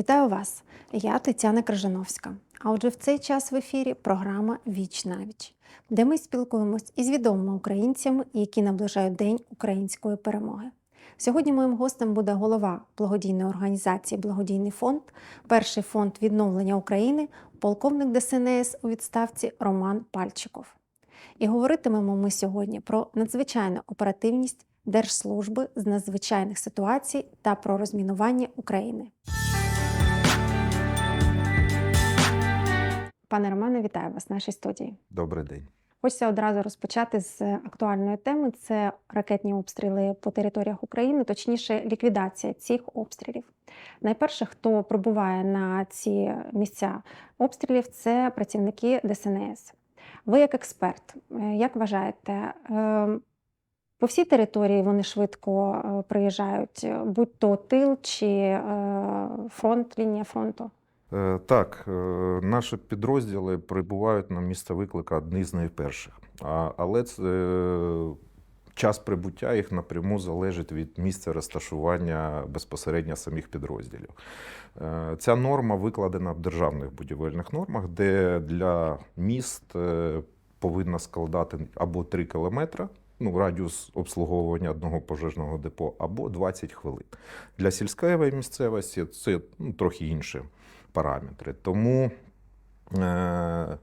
Вітаю вас! Я Тетяна Крижановська. А отже, в цей час в ефірі програма Віч на віч, де ми спілкуємось із відомими українцями, які наближають День української перемоги. Сьогодні моїм гостем буде голова благодійної організації Благодійний фонд, перший фонд відновлення України, полковник ДСНС у відставці Роман Пальчиков. І говоритимемо ми сьогодні про надзвичайну оперативність Держслужби з надзвичайних ситуацій та про розмінування України. Пане Романе, вітаю вас в нашій студії. Добрий день. Хочеться одразу розпочати з актуальної теми: це ракетні обстріли по територіях України, точніше, ліквідація цих обстрілів. Найперше, хто прибуває на ці місця обстрілів, це працівники ДСНС. Ви як експерт, е, як вважаєте, е, по всій території вони швидко е, приїжджають, будь то тил чи фронт, лінія фронту? Е, Так, е, наші підрозділи прибувають на місце виклика одні з найперших. Але це, е, час прибуття їх напряму залежить від місця розташування безпосередньо самих підрозділів. Ця норма викладена в державних будівельних нормах, де для міст повинна складати або 3 кілометри. Ну, радіус обслуговування одного пожежного депо або 20 хвилин. Для сільської місцевості це ну, трохи інші параметри. Тому е,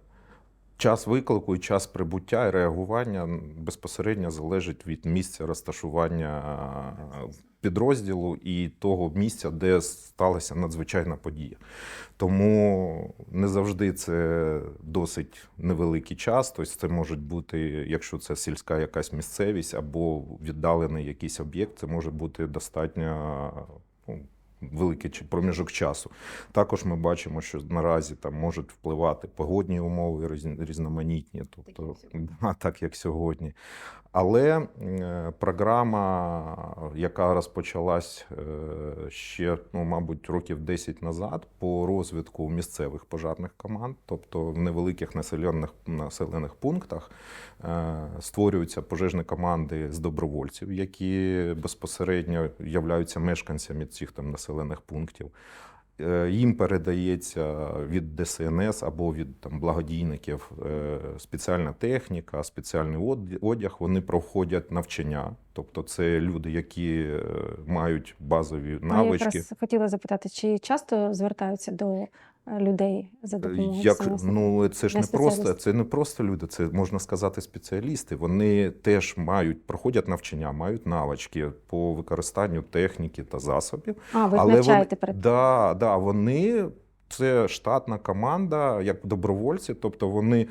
час виклику і час прибуття і реагування безпосередньо залежить від місця розташування підрозділу і того місця, де сталася надзвичайна подія. Тому не завжди це досить невеликий час. Тобто це може бути, якщо це сільська якась місцевість або віддалений якийсь об'єкт, це може бути достатньо. ну, Великий проміжок часу. Також ми бачимо, що наразі там можуть впливати погодні умови різноманітні, тобто а, так як сьогодні. Але е, програма, яка розпочалась е, ще, ну, мабуть, років 10 назад, по розвитку місцевих пожарних команд, тобто в невеликих населених, населених пунктах, е, створюються пожежні команди з добровольців, які безпосередньо являються мешканцями цих там населених пунктів. Е, Їм передається від ДСНС або від там благодійників е, спеціальна техніка, спеціальний одяг. Вони проходять навчання. Тобто, це люди, які е, мають базові Я навички. якраз хотіла запитати, чи часто звертаються до людей за допомогою Як ну це ж Не не просто це не просто люди, це можна сказати спеціалісти. Вони теж мають проходять навчання, мають навички по використанню техніки та засобів. А, ви Але навчаєте вони, перед да, да, вони це штатна команда, як добровольці, тобто вони е,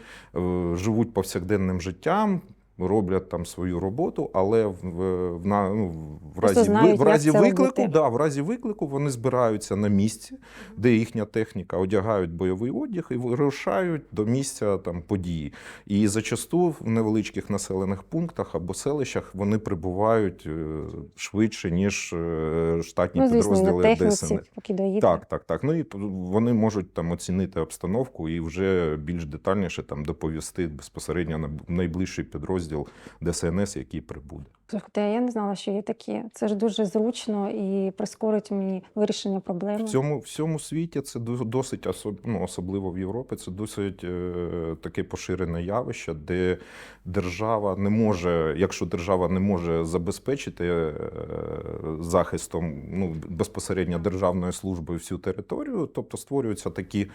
живуть повсякденним життям. Роблять там свою роботу, але в, в, в, на- ну, в разі, знають, в разі виклику, да, в разі виклику вони збираються на місці, де їхня техніка, одягають бойовий одяг і вирушають до місця там події. І зачасту в невеличких населених пунктах або селищах вони прибувають е, швидше, ніж е, штатні ну, звісно, підрозділи техніці, ДСНС. Так, так, так. Ну і вони можуть там оцінити обстановку і вже більш детальніше там доповісти безпосередньо на найближчий підрозділ ДСНС, який прибуде. Слухайте, я не знала, що є такі. Це ж дуже зручно і прискорить мені вирішення проблеми. В цьому всьому світі це до- досить ну, особливо в Європі. Це досить е, таке поширене явище, де держава не може, якщо держава не може забезпечити е, захистом ну, безпосередньо державною службою всю територію, тобто створюються такі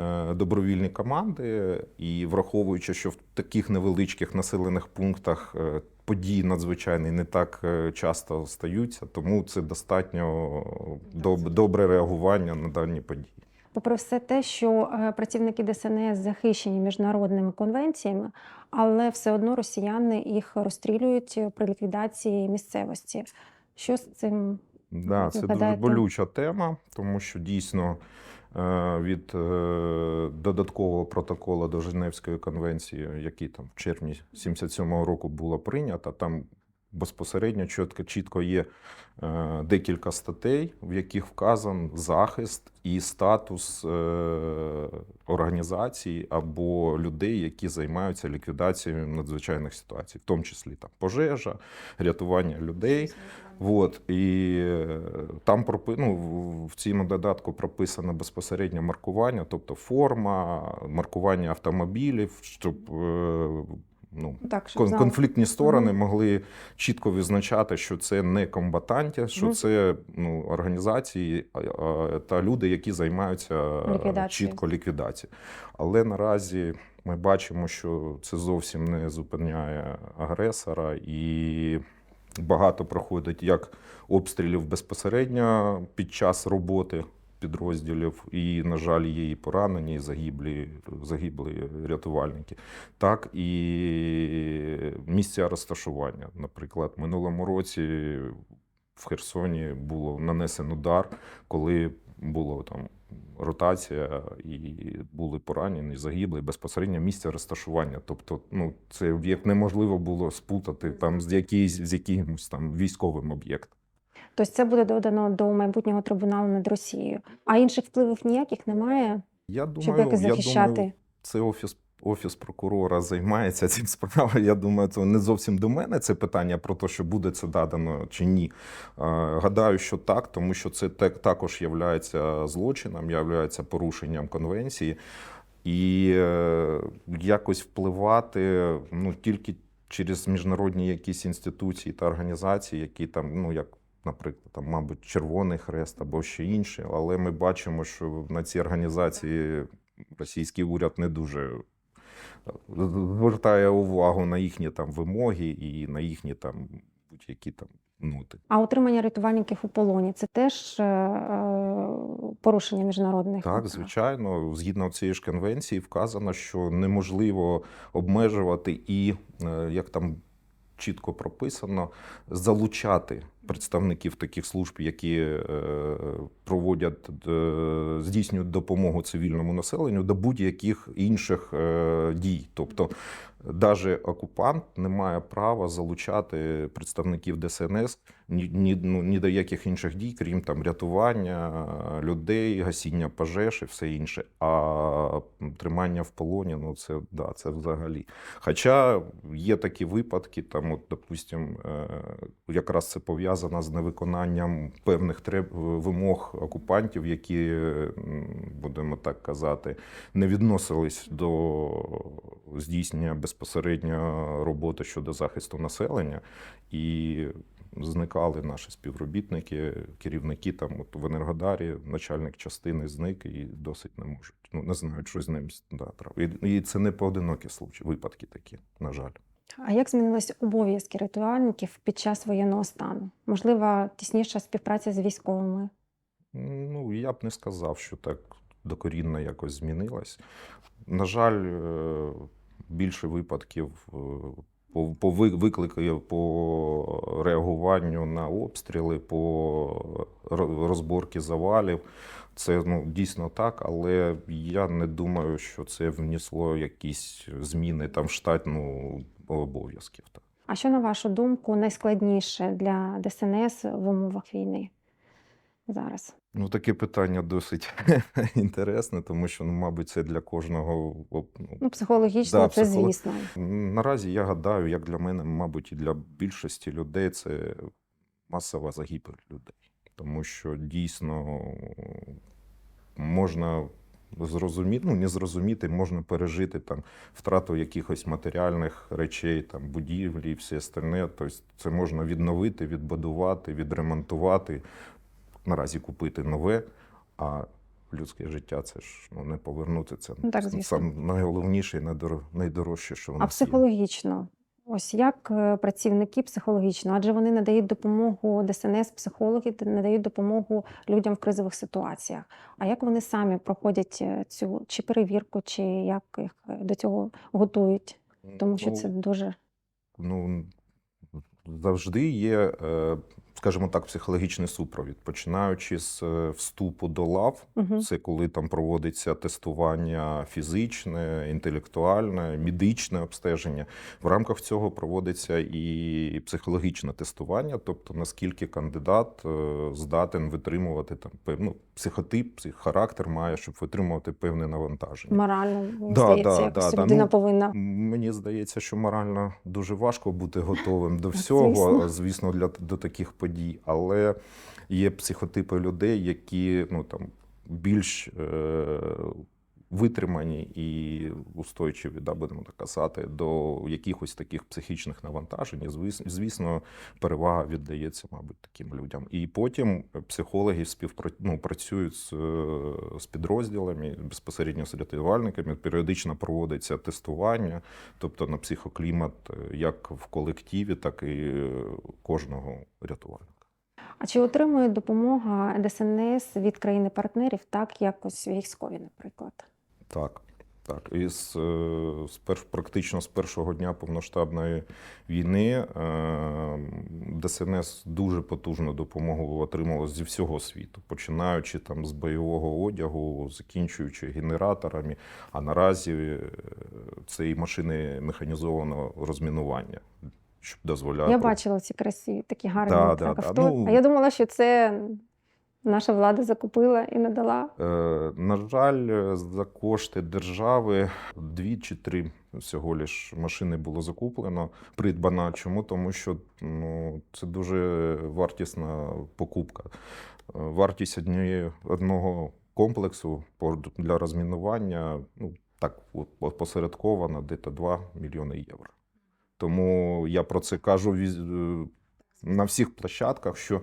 е, добровільні команди, і враховуючи, що в таких невеличких населених пунктах. е, Події надзвичайні не так е, часто стаються, тому це достатньо доб- добре реагування на дані події. Попри все те, що е, працівники ДСНС захищені міжнародними конвенціями, але все одно росіяни їх розстрілюють при ліквідації місцевості. Що з цим? Да, це дуже болюча тема, тому що дійсно е, від е, додаткового протоколу до Женевської конвенції, який там в червні 77-го року була прийнята, там безпосередньо чітко, чітко є е, декілька статей, в яких вказан захист і статус е, організацій або людей, які займаються ліквідацією надзвичайних ситуацій, в тому числі там пожежа, рятування людей. Вот, і е, там ну, в- цьому додатку прописано безпосередньо маркування, тобто форма, маркування автомобілів, щоб ну, Так, кон- конфліктні сторони могли чітко визначати, що це не комбатанти, що це ну, організації та люди, які займаються е, Ліквідацією. чітко ліквідацією. Але наразі ми бачимо, що це зовсім не зупиняє агресора і. Багато проходить як обстрілів безпосередньо під час роботи підрозділів, і, на жаль, є і поранені, і загиблі, загиблі рятувальники, так і місця розташування. Наприклад, в минулому році в Херсоні було нанесено удар, коли було там ротація, і були поранені, загибли безпосередньо місця розташування. Тобто, ну це об'єкт неможливо було спутати там з якийсь з якимось там військовим об'єктом. Тобто це буде додано до майбутнього трибуналу над Росією. А інших впливів ніяких немає, Я щоб думаю, якось я думаю, це офіс. Офіс прокурора займається цим справою. Я думаю, це не зовсім до мене це питання про те, що буде це дадено чи ні. Е, Гадаю, що так, тому що це також є злочином, є порушенням конвенції, і е, якось впливати ну тільки через міжнародні якісь інституції та організації, які там, ну як. Наприклад, там, мабуть, Червоний Хрест або ще інші, але ми бачимо, що на ці організації російський уряд не дуже е, звертає увагу на їхні там вимоги і на їхні там будь-які там ноти. А утримання рятувальників у полоні це теж е, е, порушення міжнародних Так, звичайно, згідно цієї ж конвенції, вказано, що неможливо обмежувати і е, як там чітко прописано, залучати представників таких служб, які е, проводять е, здійснюють допомогу цивільному населенню до будь-яких інших е, дій. Тобто, навіть окупант не має права залучати представників ДСНС ні, ні, ну, ні до яких інших дій, крім там рятування людей, гасіння пожеж і все інше. А тримання в полоні, ну це да, це взагалі. Хоча є такі випадки, там, от, допустим, е, якраз це пов'язано з невиконанням певних треб, вимог окупантів, які, будемо так казати, не відносились до здійснення безпосередньо роботи щодо захисту населення. І зникали наші співробітники, керівники там от в Енергодарі, начальник частини зник і досить не можуть. Ну не знають, що з ним да. І, і це не поодинокі случаї, випадки такі, на жаль. А як змінились обов'язки рятувальників під час воєнного стану? Можливо, тісніша співпраця з військовими? Ну, я б не сказав, що так докорінно якось змінилось. На жаль, е, більше випадків е, по, по ви- виклики по реагуванню на обстріли, по ро- розборки завалів. Це ну, дійсно так, але я не думаю, що це внесло якісь зміни там штатну обов'язків. А що, на вашу думку, найскладніше для ДСНС в умовах війни зараз? Ну, таке питання досить інтересне, тому що, ну, мабуть, це для кожного. ну, Ну, психологічно, Да, це психолог- звісно. Наразі я гадаю, як для мене, мабуть, і для більшості людей це масова загибель людей. Тому що дійсно можна зрозуміти, ну не зрозуміти, можна пережити там втрату якихось матеріальних речей, там будівлі і все остальне. Тобто це можна відновити, відбудувати, відремонтувати, наразі купити нове. А людське життя це ж ну, не повернути. Це Ну, так, звісно. сам найголовніше і найдор- найдорожче, що у А психологічно? Ось як е, працівники психологічно, адже вони надають допомогу ДСНС, психологи надають допомогу людям в кризових ситуаціях. А як вони самі проходять е, цю чи перевірку, чи як їх е, до цього готують? Тому що Ну, це дуже ну, завжди є скажімо так, психологічний супровід, починаючи з е, вступу до лав, Угу. це коли там проводиться тестування фізичне, інтелектуальне, медичне обстеження. В рамках цього проводиться і психологічне тестування, тобто наскільки кандидат е, здатен витримувати там певну психотип, психохарактер має, щоб витримувати певне навантаження. Морально, мені Да, здається, да, якось да, да. людина Ну, повинна. Мені здається, що морально дуже важко бути готовим до всього, Звісно. звісно, для до таких подій. Але є психотипи людей, які ну там більш е, витримані і устойчиві, да, будемо так казати, до якихось таких психічних навантажень. І, звісно, перевага віддається, мабуть, таким людям. І потім психологи співпра... ну, працюють з, з підрозділами, безпосередньо з рятувальниками. Періодично проводиться тестування, тобто на психоклімат е, як в колективі, так і кожного рятувальника. А чи отримує допомога ДСНС від країни-партнерів, так як ось військові, наприклад? Так. Так, і з, е, з перш, практично з першого дня повноштабної війни е, ДСНС дуже потужну допомогу отримала зі всього світу, починаючи там з бойового одягу, закінчуючи генераторами. А наразі е, це і машини механізованого розмінування, щоб дозволяти. Я бачила ці красиві, такі гарні Да, так, да, да. Ну- А я думала, що це наша влада закупила і надала. Е, На жаль, за кошти держави дві чи три всього лиш машини було закуплено, придбано. Чому? Тому що ну, це дуже вартісна покупка. Е, Вартість однієї одного комплексу для розмінування ну, так от опосередковано десь 2 мільйони євро. Тому я про це кажу е, на всіх площадках, що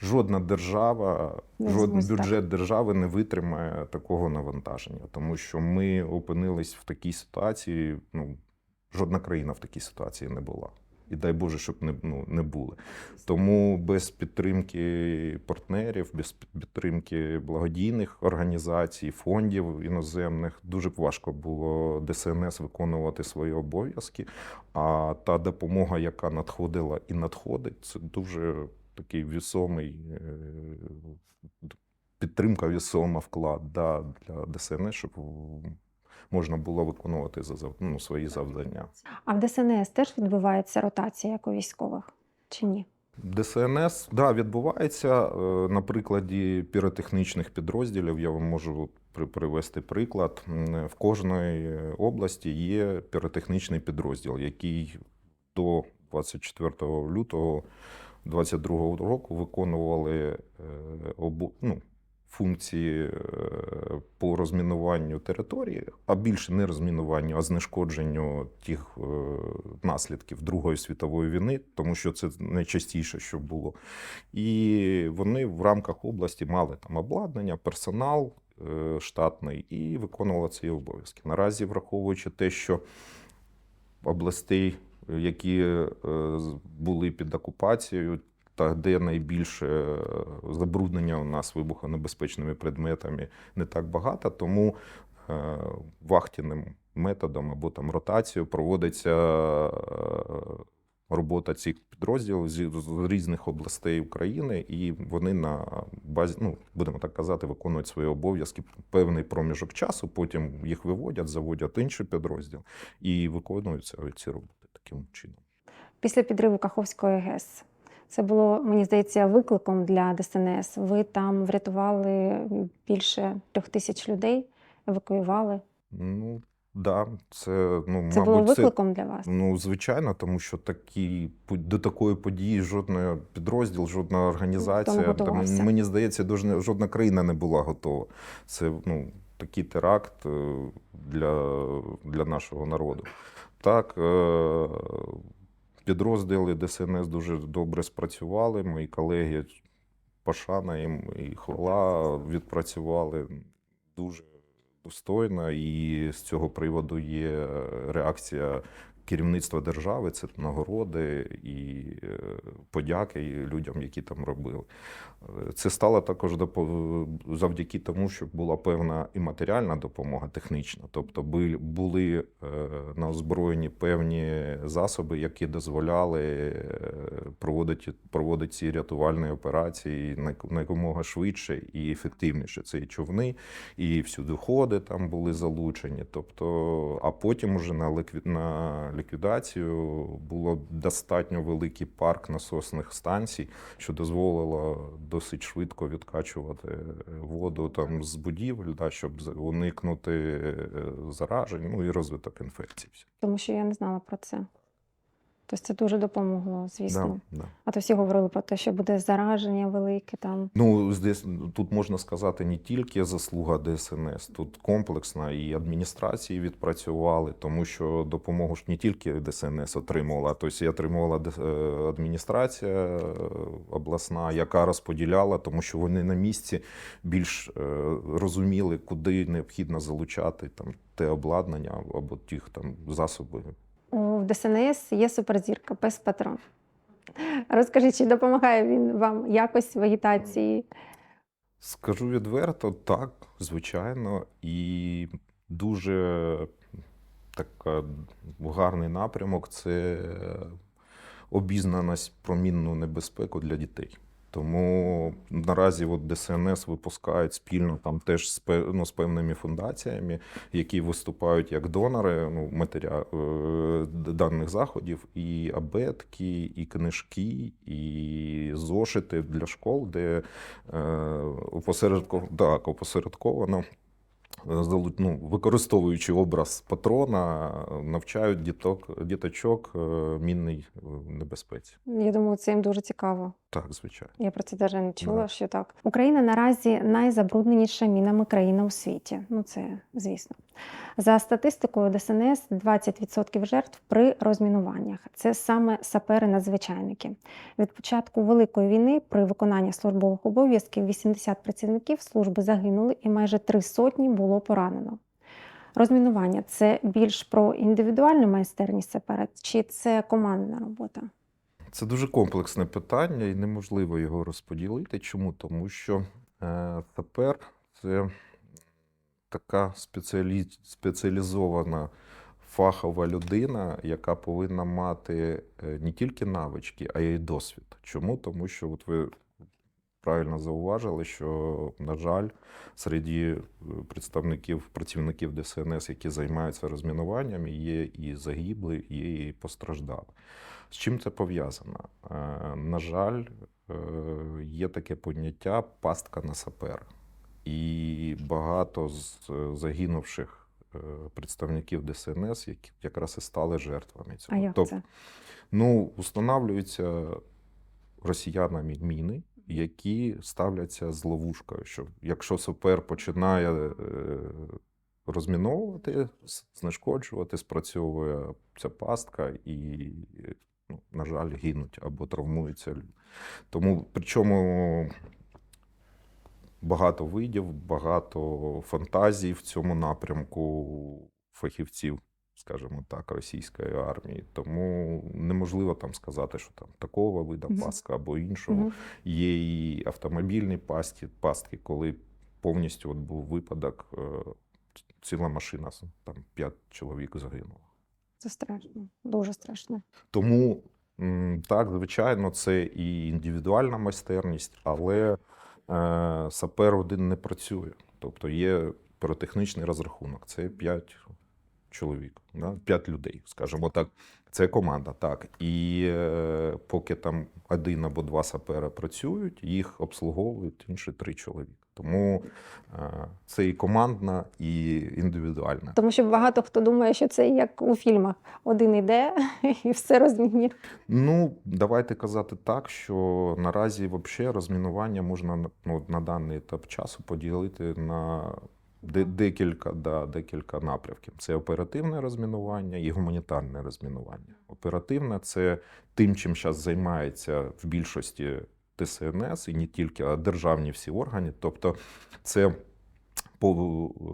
жодна держава, Не жоден змусить, так. бюджет держави не витримає такого навантаження, тому що ми опинились в такій ситуації. Ну, жодна країна в такій ситуації не була. І дай Боже, щоб не, ну, не були. Тому без підтримки партнерів, без підтримки благодійних організацій, фондів іноземних дуже б важко було ДСНС виконувати свої обов'язки. А та допомога, яка надходила і надходить, це дуже такий вісомий е, підтримка, вісома вклад да, для ДСНС, щоб можна було виконувати за ну, свої завдання. А в ДСНС теж відбувається ротація, як у військових, чи ні? ДСНС да, відбувається е, на прикладі піротехнічних підрозділів. Я вам можу при- привести приклад. В кожної області є піротехнічний підрозділ, який до 24 лютого 2022 року виконували е, обу- ну, функції е, по розмінуванню території, а більше не розмінуванню, а знешкодженню тих е, наслідків Другої світової війни, тому що це найчастіше, що було. І вони в рамках області мали там обладнання, персонал е, штатний і виконували ці обов'язки. Наразі, враховуючи те, що областей, які були під окупацією, та де найбільше е, забруднення у нас вибухонебезпечними предметами не так багато, тому е, вахтяним методом або там ротацією проводиться е, робота цих підрозділів з різних областей України, і вони на базі, ну будемо так казати, виконують свої обов'язки певний проміжок часу. Потім їх виводять, заводять інший підрозділ і виконуються ці роботи таким чином. Після підриву Каховської ГЕС. Це було, мені здається, викликом для ДСНС. Ви там врятували більше трьох тисяч людей, евакуювали. Ну да, це ну Це мабуть, було викликом для вас. Ну, звичайно, тому що такі до такої події жодний підрозділ, жодна організація, там, мені здається, дуже- жодна країна не була готова. Це ну, такий теракт е, для, для нашого народу. Так, е, підрозділи ДСНС дуже добре спрацювали. Мої колеги пошана їм і хвала відпрацювали дуже достойно, і з цього приводу є реакція керівництва держави, це нагороди і е, подяки людям, які там робили. Е, Це стало також завдяки тому, що була певна і матеріальна допомога технічна, тобто бу- були е, на озброєнні певні засоби, які дозволяли проводити, проводити ці рятувальні операції най- якомога швидше і ефективніше. Це і човни, і всюдиходи там були залучені. Тобто, а потім уже на, на ліквідацію було достатньо великий парк насосних станцій, що дозволило досить швидко відкачувати воду там з будівель, да, щоб уникнути е, заражень, ну і розвиток інфекцій. Тому що я не знала про це. Тобто це дуже допомогло, звісно. Да, да. А то всі говорили про те, що буде зараження велике там. Ну, здесь тут можна сказати не тільки заслуга ДСНС, тут комплексна і адміністрації відпрацювали, тому що допомогу ж не тільки ДСНС отримувала, а тобто і отримувала е, адміністрація е, обласна, яка розподіляла, тому що вони на місці більш е, розуміли, куди необхідно залучати там те обладнання або тих там засоби У ДСНС є суперзірка, пес патрон. Розкажіть, чи допомагає він вам якось в агітації? Скажу відверто, так, звичайно, і дуже така гарний напрямок це обізнаність про мінну небезпеку для дітей. Тому наразі от ДСНС випускають спільно там теж з, ну, з певними фундаціями, які виступають як донори ну, матеріал, е, даних заходів, і абетки, і книжки, і зошити для школ, де е, опосередковано, так, опосередковано е, ну, використовуючи образ патрона, навчають діток, діточок е, мінній небезпеці. Я думаю, це їм дуже цікаво. Так, звичайно. Я про це навіть не чула, Да. що так. Україна наразі найзабрудненіша мінами країна у світі. Ну це звісно. За статистикою ДСНС, 20% жертв при розмінуваннях. Це саме сапери-надзвичайники. Від початку великої війни при виконанні службових обов'язків 80 працівників служби загинули і майже три сотні було поранено. Розмінування це більш про індивідуальну майстерність сапера, чи це командна робота? Це дуже комплексне питання, і неможливо його розподілити. Чому? Тому що е, сапер це така спеціалі... спеціалізована фахова людина, яка повинна мати е, не тільки навички, а й досвід. Чому? Тому що от ви правильно зауважили, що, на жаль, серед е, представників працівників ДСНС, які займаються розмінуванням, є і загиблі, є і постраждали. З чим це пов'язано? Е, На жаль, е, є таке поняття пастка на сапера. І багато з загинувших е, представників ДСНС які якраз і стали жертвами цього. А як Тобто, це? Ну, встановлюються росіянами міни, які ставляться з ловушкою. Що якщо сапер починає розміновувати, знешкоджувати, спрацьовує ця пастка і, ну, на жаль, гинуть або травмуються. Тому причому багато видів, багато фантазій в цьому напрямку фахівців скажімо так, російської армії. Тому неможливо там сказати, що там такого вида Мгм. пастка або іншого. Є і автомобільні пастки, пастки, коли повністю от був випадок, е, ціла машина, там п'ять чоловік загинуло. Це страшно, дуже страшно. Тому так, звичайно, це і індивідуальна майстерність, але е, сапер один не працює. Тобто є піротехнічний розрахунок, це 5 чоловік, да? 5 людей, скажімо так. Це команда, так. І е, поки там один або два сапера працюють, їх обслуговують інші три чоловіка. Тому е, це і командна, і індивідуальна. Тому що багато хто думає, що це як у фільмах: один іде і все розмінює. Ну, давайте казати так, що наразі вообще розмінування можна ну, на даний етап часу поділити на декілька, да, декілька напрямків. Це оперативне розмінування і гуманітарне розмінування. Оперативне це тим, чим зараз займається в більшості ТСНС, і не тільки, а державні всі органи. Тобто це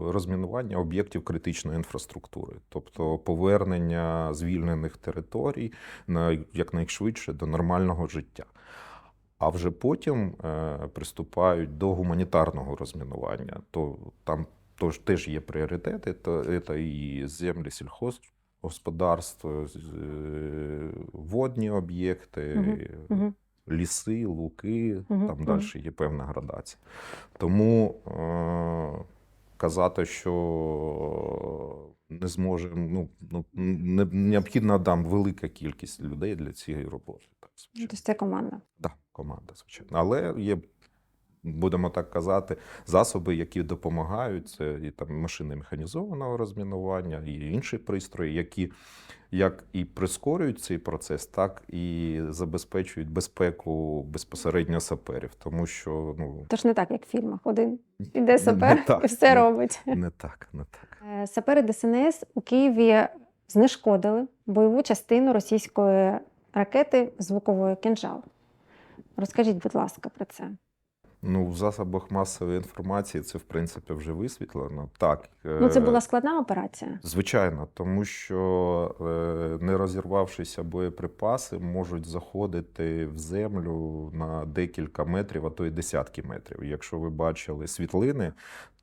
розмінування об'єктів критичної інфраструктури, тобто повернення звільнених територій на якнайшвидше до нормального життя. А вже потім е, приступають до гуманітарного розмінування. То там тож теж є пріоритети, то це і землі сільхозгосподарство, е, водні об'єкти, мгм. Ліси, луки, угу. там далі є певна градація. Тому е, казати, що не зможемо, ну, ну не, необхідна там велика кількість людей для цієї роботи. Так, звичайно. Тобто це команда. Да, команда, звичайно. Але є, будемо так казати, засоби, які допомагають. Це і там машини механізованого розмінування, і інші пристрої, які як і прискорюють цей процес, так і забезпечують безпеку безпосередньо саперів. Тому що ну Тож не так, як в фільмах. Один іде Не- не сапер так. і все Не- робить. не так, не так. Е, Сапери ДСНС у Києві знешкодили бойову частину російської ракети звукової «Кинжал». Розкажіть, будь ласка, про це. Ну, в засобах масової інформації це в принципі вже висвітлено. Так, Ну, це е, була складна операція. Звичайно, тому що е, не розірвавшися боєприпаси можуть заходити в землю на декілька метрів, а то й десятки метрів. Якщо ви бачили світлини,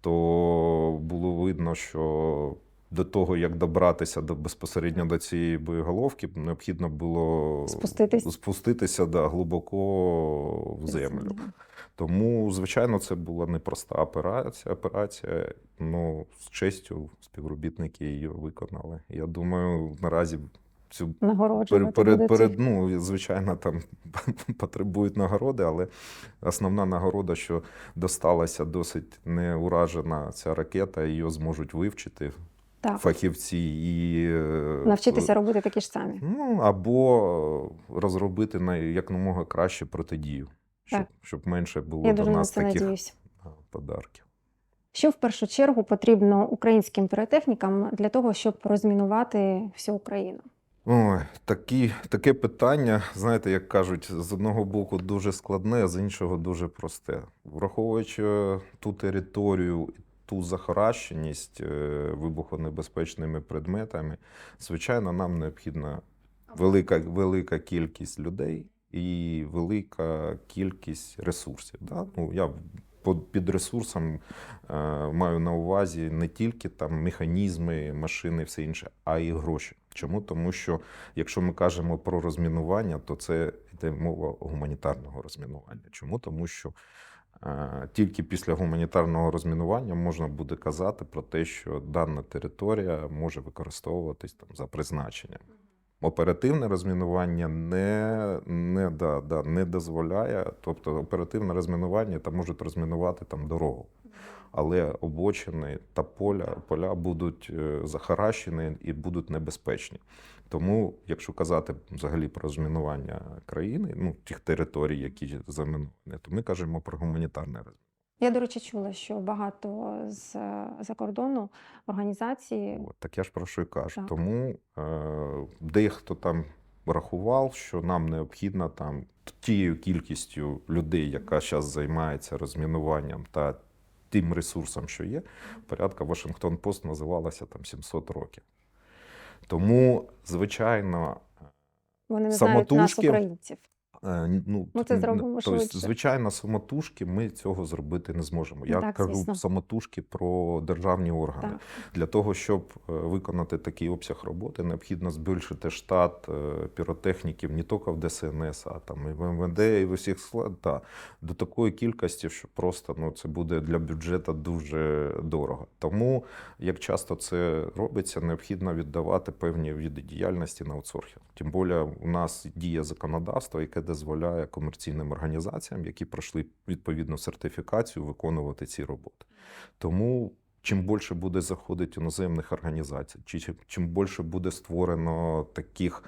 то було видно, що до того, як добратися до безпосередньо до цієї боєголовки, необхідно було Спуститись. спуститися да, глибоко в землю. Тому, звичайно, це була непроста операція. Операція, ну, з честю співробітники її виконали. Я думаю, наразі цю перед, перед, перед ну, звичайно, там потребують нагороди, але основна нагорода, що досталася досить неуражена ця ракета, її зможуть вивчити Так, фахівці і е, навчитися робити такі ж самі. Ну, або розробити на якомога краще протидію, щоб, Так. щоб менше було Я до нас таких надіюсь. подарків. Що в першу чергу потрібно українським піротехнікам для того, щоб розмінувати всю Україну? Ой, такі, таке питання, знаєте, як кажуть, з одного боку дуже складне, а з іншого дуже просте. Враховуючи ту територію, ту захаращеність е, вибухонебезпечними предметами, звичайно, нам необхідна велика, велика кількість людей і велика кількість ресурсів. Да? Ну, я під ресурсом е, маю на увазі не тільки там механізми, машини, все інше, а й гроші. Чому? Тому що якщо ми кажемо про розмінування, то це йде мова гуманітарного розмінування. Чому? Тому що е, тільки після гуманітарного розмінування можна буде казати про те, що дана територія може використовуватись там за призначенням. Оперативне розмінування не, не, да, да, не дозволяє, тобто оперативне розмінування там можуть розмінувати там дорогу. Але обочини та поля, поля будуть е, захаращені і будуть небезпечні. Тому, якщо казати взагалі про розмінування країни, ну тих територій, які заміновані, то ми кажемо про гуманітарне розмінування. Я, до речі, чула, що багато з за кордону організацій От, так я ж про що й кажу. Так. Тому е, дехто там рахував, що нам необхідно там тією кількістю людей, яка зараз займається розмінуванням та тим ресурсом, що є, порядка Вашингтон Пост називалася там 700 років. Тому, звичайно, вони не знають нас, українців. Е, Ну, Ми це зробимо тобто, швидше. звичайно, самотужки ми цього зробити не зможемо. Я Так, кажу звісно. самотужки про державні органи. Так. Для того, щоб е, виконати такий обсяг роботи, необхідно збільшити штат е, піротехніків не тільки в ДСНС, а там і в МВД, і в усіх склад, та, до такої кількості, що просто ну, це буде для бюджету дуже дорого. Тому, як часто це робиться, необхідно віддавати певні види діяльності на аутсорсинг. Тим більше у нас діє законодавство, яке дозволяє комерційним організаціям, які пройшли відповідну сертифікацію, виконувати ці роботи. Тому чим більше буде заходити іноземних організацій, чи чим- більше буде створено таких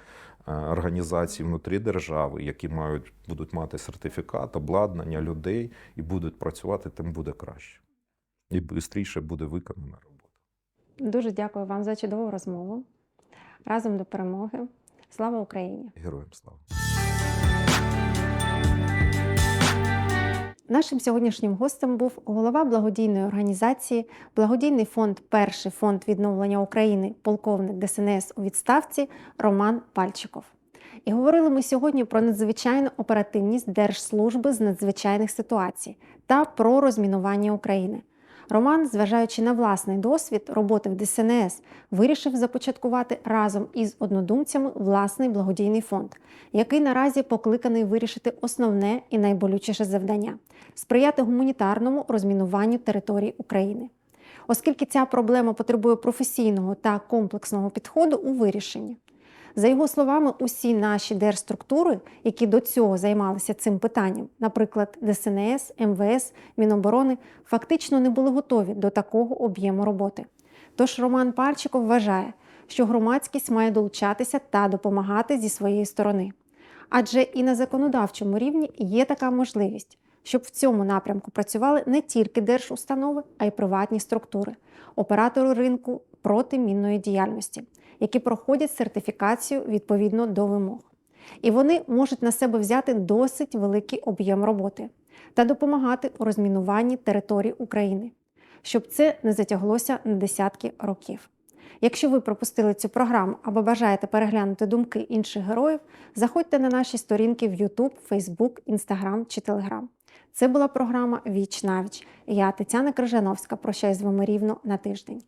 е, організацій внутрі держави, які мають будуть мати сертифікат, обладнання людей і будуть працювати, тим буде краще. І швидше буде виконана робота. Дуже дякую вам за чудову розмову. Разом до перемоги. Слава Україні! Героям слава! Нашим сьогоднішнім гостем був голова благодійної організації, благодійний фонд Перший фонд відновлення України, полковник ДСНС у відставці Роман Пальчиков. І говорили ми сьогодні про надзвичайну оперативність Держслужби з надзвичайних ситуацій та про розмінування України. Роман, зважаючи на власний досвід роботи в ДСНС, вирішив започаткувати разом із однодумцями власний благодійний фонд, який наразі покликаний вирішити основне і найболючіше завдання сприяти гуманітарному розмінуванню територій України. Оскільки ця проблема потребує професійного та комплексного підходу у вирішенні. За його словами, усі наші держструктури, які до цього займалися цим питанням, наприклад, ДСНС, МВС, Міноборони, фактично не були готові до такого об'єму роботи. Тож Роман Парчиков вважає, що громадськість має долучатися та допомагати зі своєї сторони. Адже і на законодавчому рівні є така можливість, щоб в цьому напрямку працювали не тільки держустанови, а й приватні структури, оператори ринку протимінної діяльності, які проходять сертифікацію відповідно до вимог. І вони можуть на себе взяти досить великий об'єм роботи та допомагати у розмінуванні територій України, щоб це не затяглося на десятки років. Якщо ви пропустили цю програму або бажаєте переглянути думки інших героїв, заходьте на наші сторінки в YouTube, Facebook, Instagram чи Telegram. Це була програма Віч навіч. Я Тетяна Крижановська. Прощаюсь з вами рівно на тиждень.